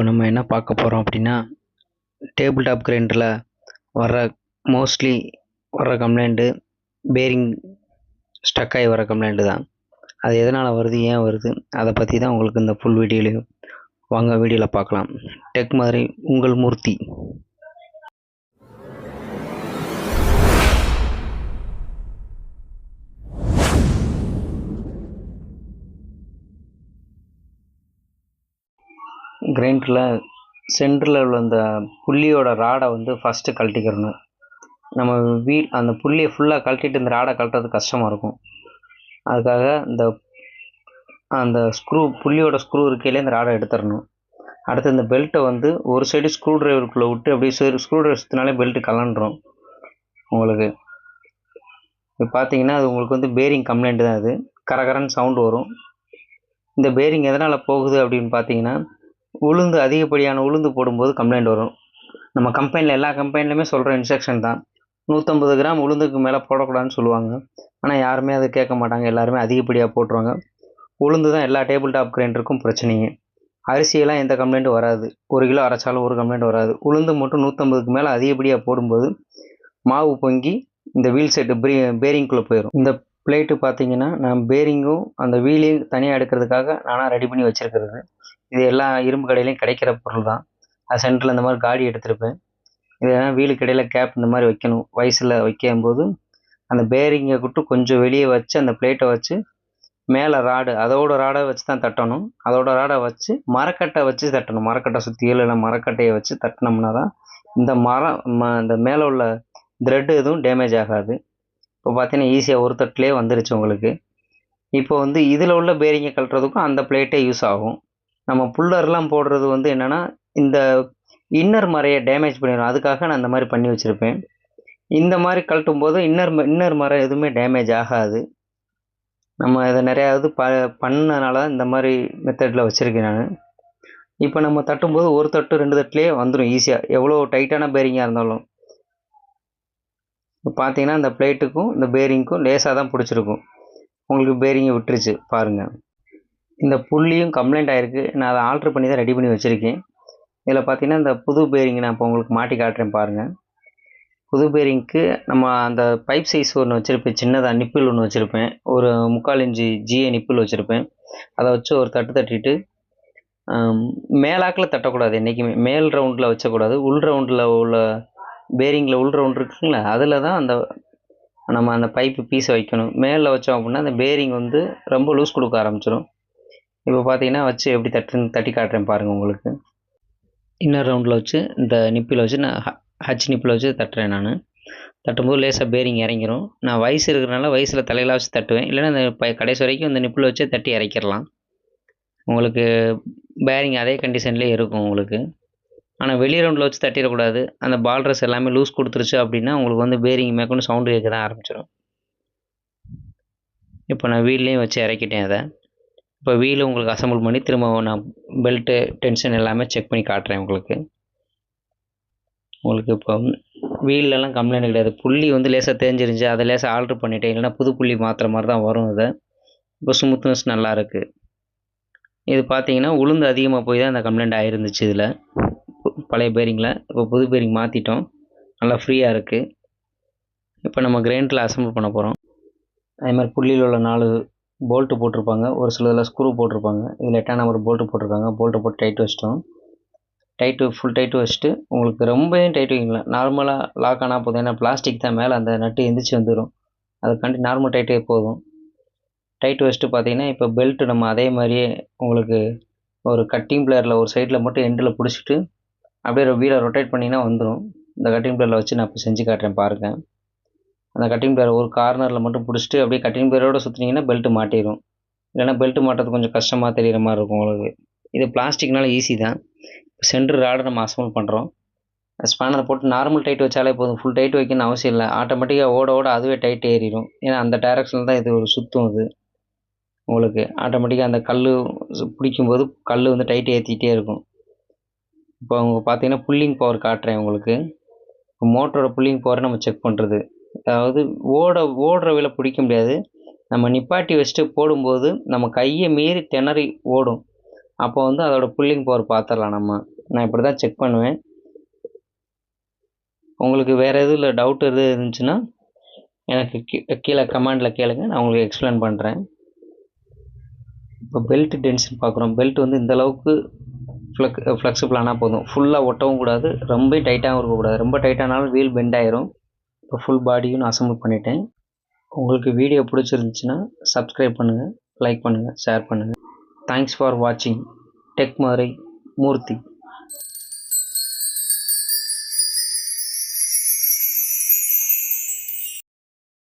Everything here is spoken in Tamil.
இப்போ நம்ம என்ன பார்க்க போகிறோம் அப்படின்னா டேபிள் டாப் கிரைண்டரில் வர்ற மோஸ்ட்லி வர்ற கம்ப்ளைண்ட்டு பேரிங் ஸ்டக் ஆகி வர கம்ப்ளைண்ட்டு தான். அது எதனால் வருது ஏன் வருது அதை பற்றி தான் உங்களுக்கு இந்த ஃபுல் வீடியோலையும் வாங்க வீடியோவில் பார்க்கலாம். டெக் மாதிரி உங்கள் மூர்த்தி. கிரைண்டரில் சென்டரில் உள்ள அந்த புள்ளியோட ராடை வந்து ஃபஸ்ட்டு கழட்டிக்கிறணும். நம்ம வீ அந்த புள்ளியை ஃபுல்லாக கழட்டிட்டு இந்த ராடை கழட்டுறது கஷ்டமாக இருக்கும். அதுக்காக இந்த அந்த ஸ்க்ரூ புள்ளியோட ஸ்க்ரூ இருக்கையிலே இந்த ராடை எடுத்துடணும். அடுத்து இந்த பெல்ட்டை வந்து ஒரு சைடு ஸ்க்ரூ ட்ரைவருக்குள்ளே விட்டு அப்படியே ஸ்க்ரூ ட்ரைவர் சுற்றினாலே பெல்ட்டு கலண்டுரும் உங்களுக்கு. இப்போ பார்த்தீங்கன்னா அது உங்களுக்கு வந்து பேரிங் கம்ப்ளைண்ட் தான் அது. கரகரன்னு சவுண்டு வரும். இந்த பேரிங் எதனால் போகுது அப்படின்னு பார்த்தீங்கன்னா உளுந்து அதிகப்படியான உளுந்து போடும்போது கம்ப்ளைண்ட் வரும். நம்ம கம்பெனியில் எல்லா கம்பெனிலையுமே சொல்கிற இன்ஸ்ட்ரக்ஷன் தான். நூற்றம்பது கிராம் உளுந்துக்கு மேலே போடக்கூடாதுன்னு சொல்லுவாங்க. ஆனால் யாருமே அதை கேட்க மாட்டாங்க. எல்லாருமே அதிகப்படியாக போட்டுருவாங்க. உளுந்து தான் எல்லா டேபிள் டாப் கிரைண்டருக்கும் பிரச்சனைங்க அரிசியெல்லாம் எந்த கம்ப்ளைண்ட்டும் வராது. ஒரு கிலோ அரைச்சாலும் ஒரு கம்ப்ளைண்ட் வராது. உளுந்து மட்டும் நூற்றம்பதுக்கு மேலே அதிகப்படியாக போடும்போது மாவு பொங்கி இந்த வீல் செட்டு பிரீ பேரிங்குள்ளே போயிடும் இந்த பிளேட்டு பார்த்தீங்கன்னா நான் பேரிங்கும் அந்த வீலையும் தனியாக எடுக்கிறதுக்காக நானாக ரெடி பண்ணி வச்சுருக்கிறது. இது எல்லா இரும்பு கடையிலையும் கிடைக்கிற பொருள் தான் அது சென்டரில் இந்த மாதிரி காடி எடுத்திருப்பேன். இது ஏன்னா வீலுக்கு இடையில கேப் இந்த மாதிரி வைக்கணும். வயசில் வைக்கும்போது அந்த பேரிங்கை விட்டு கொஞ்சம் வெளியே வச்சு அந்த பிளேட்டை வச்சு மேலே ராடு அதோட ராடை வச்சு தான் தட்டணும். அதோட ராடை வச்சு மரக்கட்டை வச்சு தட்டணும். மரக்கட்டை சுற்றியோ இல்லை மரக்கட்டையை வச்சு தட்டினோம்னா தான் இந்த மரம் ம இந்த மேலே உள்ள த்ரெட்டு எதுவும் டேமேஜ் ஆகாது. இப்போ பார்த்தீங்கன்னா ஈஸியாக ஒரு தட்டிலே வந்துருச்சு உங்களுக்கு. இப்போ வந்து இதில் உள்ள பேரிங்கை கழட்டுறதுக்கும் அந்த பிளேட்டே யூஸ் ஆகும். நம்ம புல்லர்லாம் போடுறது வந்து என்னென்னா இந்த இன்னர் மரையை டேமேஜ் பண்ணிடும் அதுக்காக நான் இந்த மாதிரி பண்ணி வச்சுருப்பேன். இந்த மாதிரி கழட்டும் போது இன்னர் இன்னர் மரம் எதுவுமே டேமேஜ் ஆகாது. நம்ம இதை நிறையாவது ப பண்ணனால இந்த மாதிரி மெத்தடில் வச்சுருக்கேன் நான். இப்போ நம்ம தட்டும்போது ஒரு தட்டு ரெண்டு தட்டுலேயே வந்துடும் ஈஸியாக எவ்வளோ டைட்டான பேரிங்காக இருந்தாலும். இப்போ பார்த்தீங்கன்னா இந்த பிளேட்டுக்கும் இந்த பேரிங்க்கும் லேசாக தான் பிடிச்சிருக்கும். உங்களுக்கு பேரிங்கை விட்டுருச்சு பாருங்கள் இந்த புள்ளியும் கம்ப்ளைண்ட் ஆகிருக்கு நான் அதை ஆல்ட்ரு பண்ணி தான் ரெடி பண்ணி வச்சுருக்கேன். இதில் பார்த்தீங்கன்னா இந்த புது பேரிங் நான் இப்போ உங்களுக்கு மாட்டி காட்டுறேன் பாருங்கள் புது பேரிங்க்கு நம்ம அந்த பைப் சைஸ் ஒன்று வச்சுருப்பேன். சின்னதாக நிப்பிள் ஒன்று வச்சுருப்பேன். ஒரு முக்கால் இஞ்சி ஜிஏ நிப்பிள் வச்சுருப்பேன். அதை வச்சு ஒரு தட்டு தட்டிட்டு மேலாக்கில் தட்டக்கூடாது என்றைக்குமே மேல் ரவுண்டில் வச்சக்கூடாது. உள் ரவுண்டில் உள்ள பேரிங்கில் உள் ரவுண்ட் இருக்குங்களா? அதில் தான் அந்த நம்ம அந்த பைப்பு பீஸை வைக்கணும். மேலே வச்சோம் அப்படின்னா அந்த பேரிங் வந்து ரொம்ப லூஸ் கொடுக்க ஆரம்பிச்சிடும் இப்போ பார்த்தீங்கன்னா வச்சு எப்படி தட்டு தட்டி காட்டுறேன் பாருங்கள் உங்களுக்கு. இன்னர் ரவுண்டில் வச்சு இந்த நிப்பில் வச்சு நான் ஹச் நிப்பில் வச்சு தட்டுறேன் நான். தட்டும்போது லேசாக பேரிங் இறங்கிரும். நான் வயசு இருக்கிறனால வயசில் தலையில் வச்சு தட்டுவேன். இல்லைன்னா இந்த ப கடைசி வரைக்கும் இந்த நிப்பில் வச்சு தட்டி இறக்கிடலாம். உங்களுக்கு பேரிங் அதே கண்டிஷன்லேயே இருக்கும் உங்களுக்கு. ஆனால் வெளி ரவுண்டில் வச்சு தட்டிடக்கூடாது. அந்த பால்ட்ரஸ் எல்லாமே லூஸ் கொடுத்துருச்சு அப்படின்னா உங்களுக்கு வந்து பேரிங் மேற்கொண்டு சவுண்டு கேட்க தான் ஆரம்பிச்சிடும் இப்போ நான் வீட்லேயும் வச்சு இறக்கிட்டேன் அதை. இப்போ வீலும் உங்களுக்கு அசம்பிள் பண்ணி திரும்ப நான் பெல்ட்டு டென்ஷன் எல்லாமே செக் பண்ணி காட்டுறேன் உங்களுக்கு. உங்களுக்கு இப்போ வீலெலாம் கம்ப்ளைண்ட் கிடையாது. புள்ளி வந்து லேசாக தேஞ்சிருந்துச்சு அதை லேசாக ஆல்ட்ரு பண்ணிட்டேன். இல்லைனா புது புள்ளி மாற்றுற மாதிரி தான் வரும் இதை. இப்போ ஸ்மூத்னஸ் நல்லா இருக்குது இது பார்த்தீங்கன்னா உளுந்து அதிகமாக போய் தான் இந்த கம்ப்ளைண்ட் ஆகிருந்துச்சு இதில். பழைய பேரிங்கில் இப்போ புது பேரிங் மாற்றிட்டோம் நல்லா ஃப்ரீயாக இருக்குது இப்போ நம்ம கிரைண்டரில் அசம்பிள் பண்ண போகிறோம் அதே மாதிரி புள்ளியில் உள்ள நாலு போல்ட்டு போட்டிருப்பாங்க. ஒரு சில இதில் ஸ்க்ரூ போட்டிருப்பாங்க. இதில் எட்டாம் நம்பர் போல்ட்டு போட்டிருக்காங்க. போல்ட்டை போட்டு டைட் வச்சிட்டோம். டைட்டு ஃபுல் டைட்டு வச்சுட்டு உங்களுக்கு ரொம்பவும் டைட் வைக்கலாம் நார்மலாக லாக் ஆனால் போதும். ஏன்னா பிளாஸ்டிக் தான் மேலே அந்த நட்டு எந்திரிச்சு வந்துடும் அதுக்காண்டி நார்மல் டைட்டே போதும். டைட் வச்சுட்டு பார்த்தீங்கன்னா இப்போ பெல்ட்டு நம்ம அதே மாதிரியே உங்களுக்கு ஒரு கட்டிங் பிளேயரில் ஒரு சைடில் மட்டும் எண்டில் பிடிச்சிட்டு அப்படியே வீலை ரொட்டேட் பண்ணிங்கன்னா வந்துடும் இந்த கட்டிங் பிளேயரில் வச்சு நான் இப்போ செஞ்சு காட்டுறேன் பாருங்கள் அந்த கட்டிங் பேர் ஒரு கார்னரில் மட்டும் பிடிச்சிட்டு அப்படியே கட்டிங் பிளேயரோட சுற்றினீங்கன்னா பெல்ட்டு மாட்டிடும் இல்லைனா பெல்ட்டு மாட்டுறது கொஞ்சம் கஷ்டமாக தெரிகிற மாதிரி இருக்கும் உங்களுக்கு. இது பிளாஸ்டிக்னால ஈஸி தான். சென்ட்ரு ராடை நம்ம அசம்பிள் பண்ணுறோம் ஸ்பேனரை போட்டு நார்மல் டைட் வச்சாலே போதும். ஃபுல் டைட் வைக்கணும்னு அவசியம் இல்லை. ஆட்டோமேட்டிக்காக ஓட ஓட அதுவே டைட் ஏறிடும் ஏன்னா அந்த டைரக்ஷனில் தான் இது ஒரு சுற்றும் அது. உங்களுக்கு ஆட்டோமேட்டிக்காக அந்த கல் பிடிக்கும்போது கல் வந்து டைட் ஏற்றிக்கிட்டே இருக்கும். இப்போ அவங்க பார்த்தீங்கன்னா புல்லிங் பவர் காட்டுறேன் உங்களுக்கு. மோட்டரோட புல்லிங் பவரை நம்ம செக் பண்ணுறது அதாவது ஓட ஓடுற வேலை பிடிக்க முடியாது. நம்ம நிப்பாட்டி வச்சுட்டு போடும்போது நம்ம கையை மீறி திணறி ஓடும். அப்போ வந்து அதோட புல்லிங் பவர் பார்த்துடலாம் நம்ம. நான் இப்படி தான் செக் பண்ணுவேன். உங்களுக்கு வேறு எதுவும் டவுட் எது இருந்துச்சுன்னா எனக்கு கீழே கமெண்டில் கேளுங்க. நான் உங்களுக்கு எக்ஸ்பிளைன் பண்ணுறேன் இப்போ பெல்ட் டென்ஷன் பார்க்குறோம் பெல்ட் வந்து இந்த அளவுக்கு ஃப்ளெக் போதும். ஃபுல்லாக ஒட்டவும் கூடாது. ரொம்ப டைட்டாகவும் இருக்கக்கூடாது. ரொம்ப டைட்டானாலும் வீல் பெண்ட் ஆயிரும். இப்போ ஃபுல் பாடியும் நான் அசம்பிள் பண்ணிட்டேன். உங்களுக்கு வீடியோ பிடிச்சிருந்துச்சுன்னா சப்ஸ்கிரைப் பண்ணுங்கள் லைக் பண்ணுங்கள் ஷேர் பண்ணுங்கள் தேங்க்ஸ் ஃபார் வாட்சிங் டெக் மாரி மூர்த்தி